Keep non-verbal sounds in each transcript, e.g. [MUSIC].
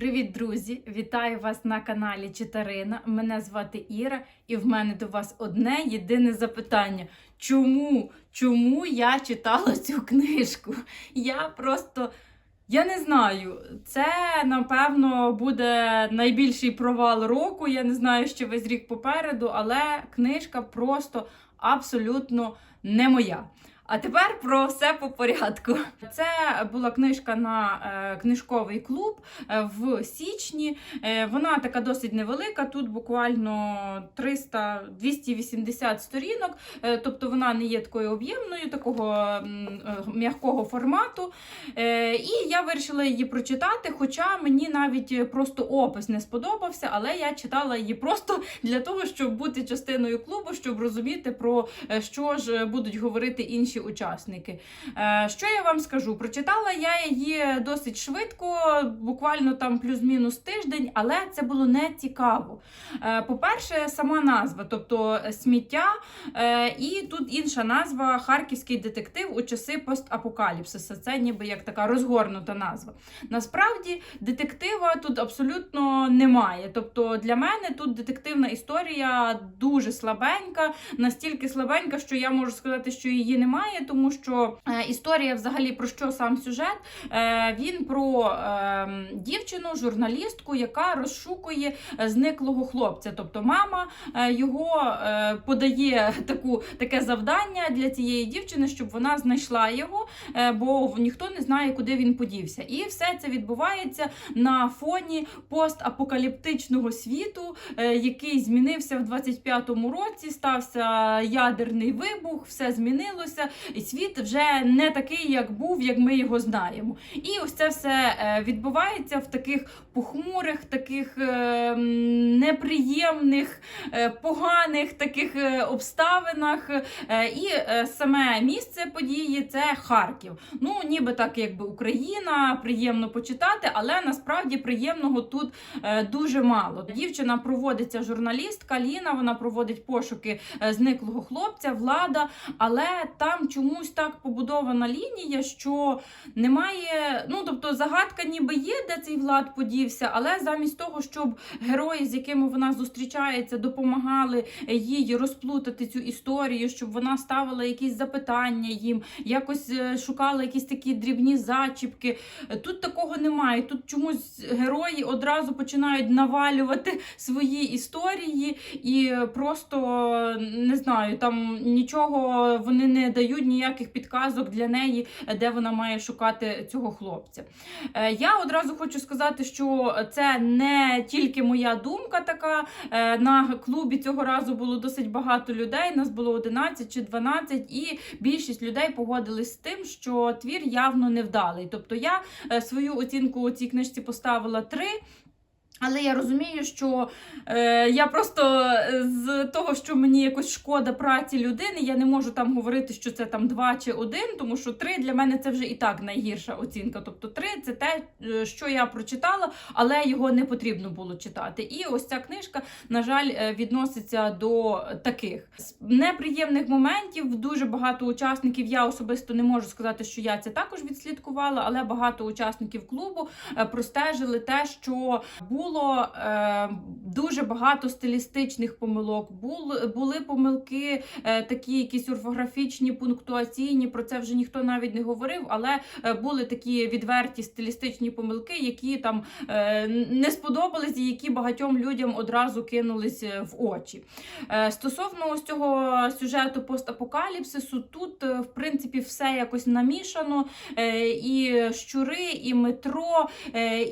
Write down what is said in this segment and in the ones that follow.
Привіт, друзі! Вітаю вас на каналі Читарина. Мене звати Іра, і в мене до вас одне єдине запитання: чому? Чому я читала цю книжку? Я просто. Я не знаю, це напевно буде найбільший провал року. Я не знаю, що весь рік попереду, але книжка просто абсолютно не моя. А тепер про все по порядку. Це була книжка на е, книжковий клуб е, в січні. Е, вона така досить невелика. Тут буквально 300-280 сторінок, тобто вона не є такою об'ємною, такого м'якого формату. І я вирішила її прочитати, хоча мені навіть просто опис не сподобався, але я читала її просто для того, щоб бути частиною клубу, щоб розуміти про що ж будуть говорити інші учасники. Е, Що я вам скажу? Прочитала я її досить швидко, буквально там плюс-мінус тиждень, але це було не цікаво. Е, По-перше, сама назва, тобто е, сміття, і тут інша назва Харківський детектив у часи постапокаліпсиса. Це ніби як така розгорнута назва. Насправді, детектива тут абсолютно немає. Тобто для мене тут детективна історія дуже слабенька, настільки слабенька, що я можу сказати, що її немає, тому що е, історія взагалі про що сам сюжет. Е, він про е, дівчину, журналістку, яка розшукує е, зниклого хлопця. Тобто мама його подає [LAUGHS] таку, таке завдання для цієї дівчини, щоб вона знайшла його, бо ніхто не знає, куди він подівся. І все це відбувається на фоні постапокаліптичного світу, який змінився в 25-му році. Стався ядерний вибух, все змінилося, і світ вже не такий, як був, як ми його знаємо. І ось це все е, відбувається в таких похмурих, таких е, неприємних, е, поганих таких обставинах. І саме місце події це Харків. Ну, ніби так, якби Україна, приємно почитати, але насправді приємного тут дуже мало. Дівчина проводиться журналістка Ліна, вона проводить пошуки зниклого хлопця, влада, але там чомусь так побудована лінія, що немає. Ну тобто загадка ніби є, де цей влад подівся, але замість того, щоб герої, з якими вона зустрічається, допомагали їй розплутати цю історію, щоб вона ставила якісь запитання їм, якось е, шукала якісь такі дрібні зачіпки. Тут такого немає. Тут чомусь герої одразу починають навалювати свої історії і просто не знаю, там нічого вони не дають ніяких підказок для неї, де вона має шукати цього хлопця. Е, Я одразу хочу сказати, що це не тільки моя думка така. Е, На клубі цього разу було досить багато людей. Нас було 11 чи 12, і більшість людей погодились з тим, що твір явно невдалий. Тобто я е, свою оцінку у цій книжці поставила 3. Але я розумію, що е, я просто е, з того, що мені якось шкода праці людини, я не можу там говорити, що це там 2 чи 1, тому що 3 для мене це вже і так найгірша оцінка. Тобто 3 це те, е, що я прочитала, але його не потрібно було читати. І ось ця книжка, на жаль, е, відноситься до таких З неприємних моментів. Дуже багато учасників. Я особисто не можу сказати, що я це також відслідкувала, але багато учасників клубу простежили те, що було е, дуже багато стилістичних помилок. Бул, були помилки, е, такі якісь орфографічні, пунктуаційні. Про це вже ніхто навіть не говорив, але е, були такі відверті стилістичні помилки, які там не сподобались і які багатьом людям одразу кинулись в очі. Стосовно ось цього сюжету постапокаліпсису, тут, в принципі, все якось намішано. І щури, і метро,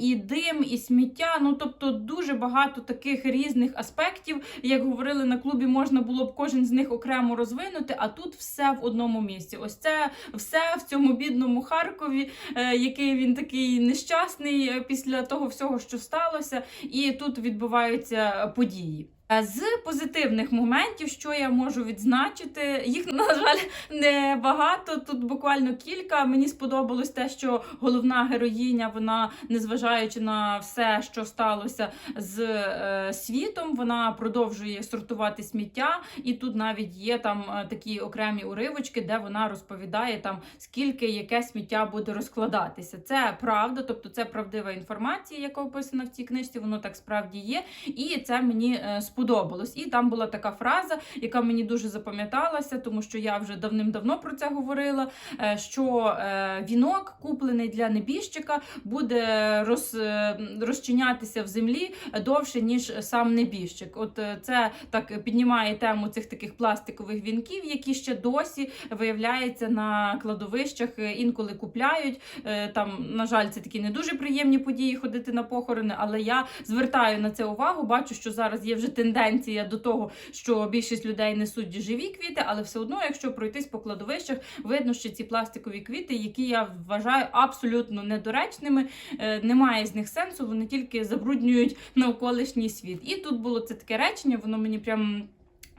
і дим, і сміття. Ну, тобто дуже багато таких різних аспектів. Як говорили на клубі, можна було б кожен з них окремо розвинути, а тут все в одному місці. Ось це все в цьому бідному Харкові, е, який він такий нещасний е, після того всього, що сталося, і тут відбуваються події. Е, З позитивних моментів, що я можу відзначити, їх [LAUGHS] на жаль не багато. Тут буквально кілька. Мені сподобалось те, що головна героїня, вона, незважаючи на все, що сталося з е, світом, вона продовжує сортувати сміття, і тут навіть є там е, такі окремі уривочки, де вона розповідає там скільки яке сміття буде розкладатися. Це правда, тобто це правдива інформація, яка описана в цій книжці. Воно так справді є, і це мені е, сподобалось. І там була така фраза, яка мені дуже запам'яталася, тому що я вже давним-давно про це говорила. е, Що е, вінок, куплений для небіжчика, буде роз, е, розчинятися в землі довше ніж сам небіжчик. От це так піднімає тему цих таких пластикових вінків, які ще досі виявляються на кладовищах. Інколи купляють. Там, на жаль, це такі не дуже приємні події ходити на похорони, але я звертаю на це увагу. Бачу, що зараз є вже тенденція до того, що більшість людей несуть живі квіти, але все одно, якщо пройтись по кладовищах, видно, що ці пластикові квіти, які я вважаю абсолютно недоречними, е, немає з них сенсу, вони тільки забруднюють навколишній світ. І тут було це таке речення, воно мені прям.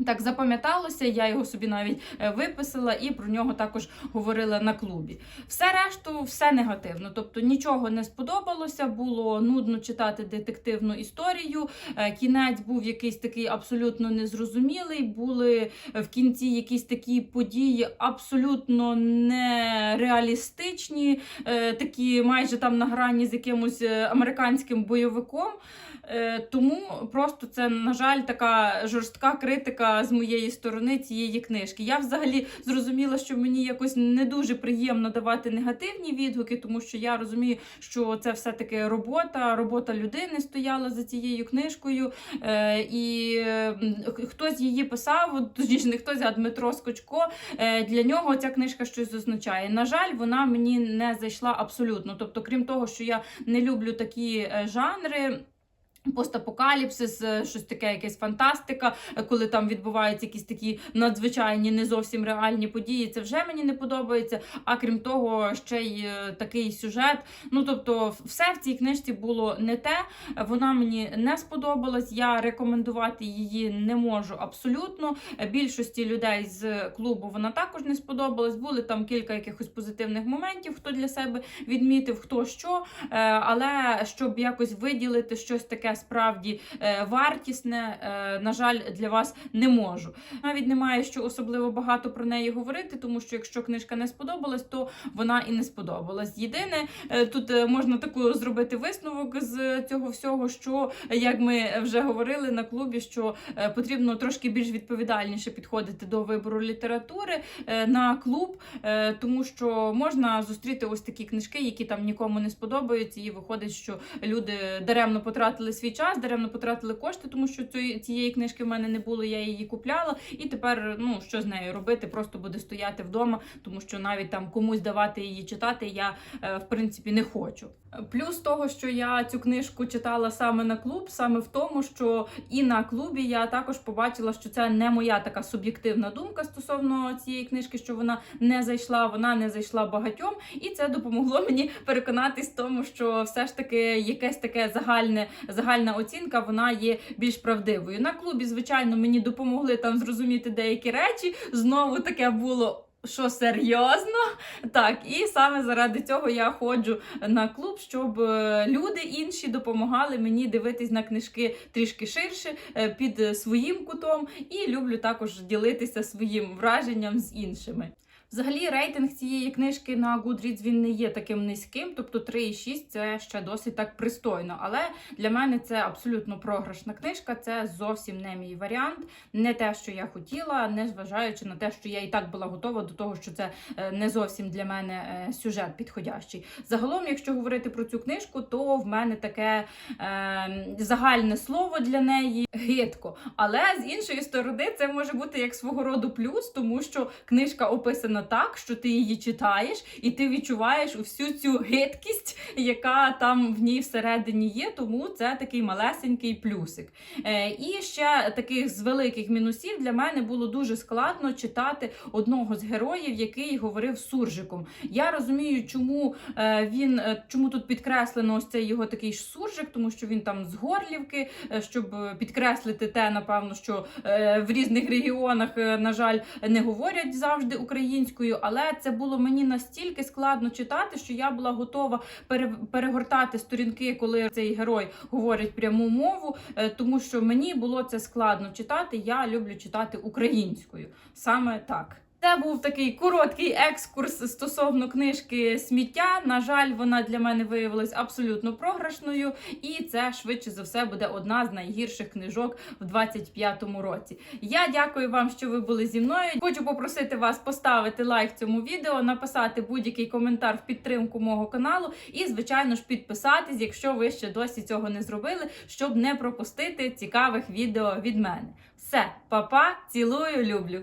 Так запам'яталося, я його собі навіть е, виписала і про нього також говорила на клубі. Все решту, все негативно. Тобто нічого не сподобалося, було нудно читати детективну історію. е, Кінець був якийсь такий абсолютно незрозумілий. Були в кінці якісь такі події абсолютно нереалістичні, е, такі майже там на грані з якимось е, американським бойовиком. Е, Тому просто це, на жаль, така жорстка критика з моєї сторони цієї книжки. Я взагалі зрозуміла, що мені якось не дуже приємно давати негативні відгуки, тому що я розумію, що це все-таки робота, робота людини стояла за цією книжкою. Е, І е, хтось її писав, от, точніше, не хтось, а Дмитро Скочко. Е, Для нього ця книжка щось означає. На жаль, вона мені не зайшла абсолютно. Тобто, крім того, що я не люблю такі е, жанри. Постапокаліпсис, е, щось таке, якась фантастика, е, коли там відбуваються якісь такі надзвичайні, не зовсім реальні події. Це вже мені не подобається. А крім того, ще й е, такий сюжет. Ну тобто, все в цій книжці було не те. Вона мені не сподобалась. Я рекомендувати її не можу абсолютно. Більшості людей з клубу вона також не сподобалась. Були там кілька якихось позитивних моментів, хто для себе відмітив, хто що. Але щоб якось виділити щось таке справді е, вартісне, е, на жаль, для вас не можу. Навіть немає що особливо багато про неї говорити, тому що якщо книжка не сподобалась, то вона і не сподобалась. Єдине, е, тут можна таку зробити висновок з цього всього, що як ми вже говорили на клубі, що потрібно трошки більш відповідальніше підходити до вибору літератури на клуб, тому що можна зустріти ось такі книжки, які там нікому не сподобаються, і виходить, що люди даремно потратили свій час, даремно потратили кошти, тому що цієї, книжки в мене не було, я її купляла, і тепер ну що з нею робити, просто буде стояти вдома, тому що навіть там комусь давати її читати, я е, в принципі не хочу. Плюс того, що я цю книжку читала саме на клуб, саме в тому, що і на клубі я також побачила, що це не моя така суб'єктивна думка стосовно цієї книжки, що вона не зайшла, вона не зайшла багатьом, і це допомогло мені переконатись в тому, що все ж таки якесь таке загальне загальне загальна оцінка вона є більш правдивою. На клубі, звичайно, мені допомогли там зрозуміти деякі речі. Знову таке було. Що серйозно? Так, і саме заради цього я ходжу на клуб, щоб е, люди інші допомагали мені дивитись на книжки трішки ширше е, під своїм кутом, і люблю також ділитися своїм враженням з іншими. Взагалі, рейтинг цієї книжки на Goodreads він не є таким низьким, тобто 3,6 це ще досить так пристойно. Але для мене це абсолютно програшна книжка, це зовсім не мій варіант, не те, що я хотіла, не зважаючи на те, що я і так була готова до того, що це е, не зовсім для мене е, сюжет підходящий. Загалом, якщо говорити про цю книжку, то в мене таке е, загальне слово для неї гидко. Але з іншої сторони, це може бути як свого роду плюс, тому що книжка описана написана так, що ти її читаєш, і ти відчуваєш всю цю гидкість, яка там в ній всередині є. Тому це такий малесенький плюсик. Е, і ще таких з великих мінусів для мене було дуже складно читати одного з героїв, який говорив суржиком. Я розумію, чому е, він е, чому тут підкреслено ось цей його такий ж суржик, тому що він там з Горлівки, щоб підкреслити те, напевно, що в різних регіонах, на жаль, не говорять завжди українською, але це було мені настільки складно читати, що я була готова перегортати сторінки, коли цей герой говорить пряму мову, е, тому що мені було це складно читати. Я люблю читати українською. Саме так. Це був такий короткий екскурс стосовно книжки сміття. На жаль, вона для мене виявилась абсолютно програшною, і це швидше за все буде одна з найгірших книжок в 25-му році. Я дякую вам, що ви були зі мною. Хочу попросити вас поставити лайк цьому відео, написати будь-який коментар в підтримку мого каналу, і, звичайно ж, підписатись, якщо ви ще досі цього не зробили, щоб не пропустити цікавих відео від мене. Все, па-па, цілую, люблю.